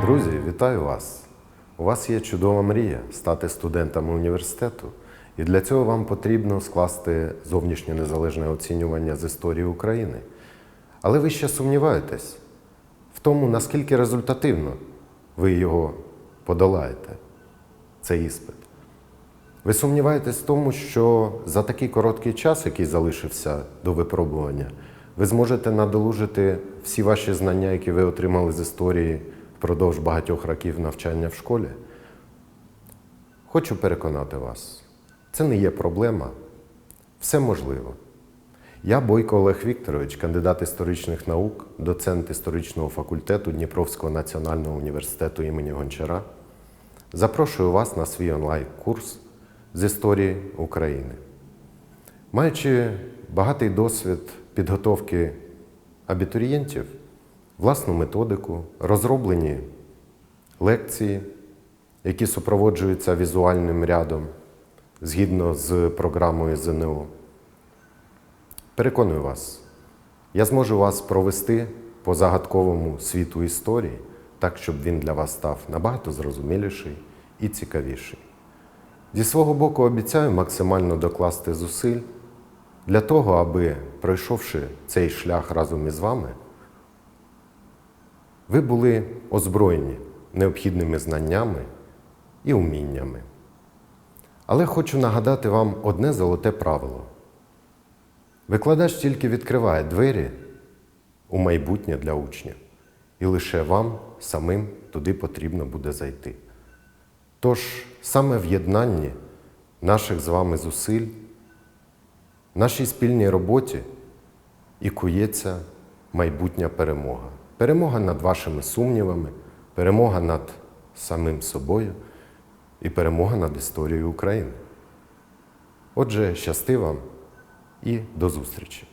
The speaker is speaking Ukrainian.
Друзі, вітаю вас! У вас є чудова мрія стати студентами університету, і для цього вам потрібно скласти зовнішнє незалежне оцінювання з історії України. Але ви ще сумніваєтесь в тому, наскільки результативно ви його подолаєте, цей іспит. Ви сумніваєтесь в тому, що за такий короткий час, який залишився до випробування, ви зможете надолужити всі ваші знання, які ви отримали з історії впродовж багатьох років навчання в школі. Хочу переконати вас, це не є проблема, все можливо. Я Бойко Олег Вікторович, кандидат історичних наук, доцент історичного факультету Дніпровського національного університету імені Гончара. Запрошую вас на свій онлайн-курс з історії України. Маючи багатий досвід підготовки абітурієнтів, власну методику, розроблені лекції, які супроводжуються візуальним рядом згідно з програмою ЗНО. Переконую вас, я зможу вас провести по загадковому світу історії, так, щоб він для вас став набагато зрозуміліший і цікавіший. Зі свого боку обіцяю максимально докласти зусиль для того, аби, пройшовши цей шлях разом із вами, ви були озброєні необхідними знаннями і уміннями. Але хочу нагадати вам одне золоте правило. Викладач тільки відкриває двері у майбутнє для учнів, і лише вам самим туди потрібно буде зайти. Тож саме в єднанні наших з вами зусиль, нашій спільній роботі і кується майбутня перемога перемога над вашими сумнівами, перемога над самим собою і перемога над історією України. Отже, щасти вам і до зустрічі!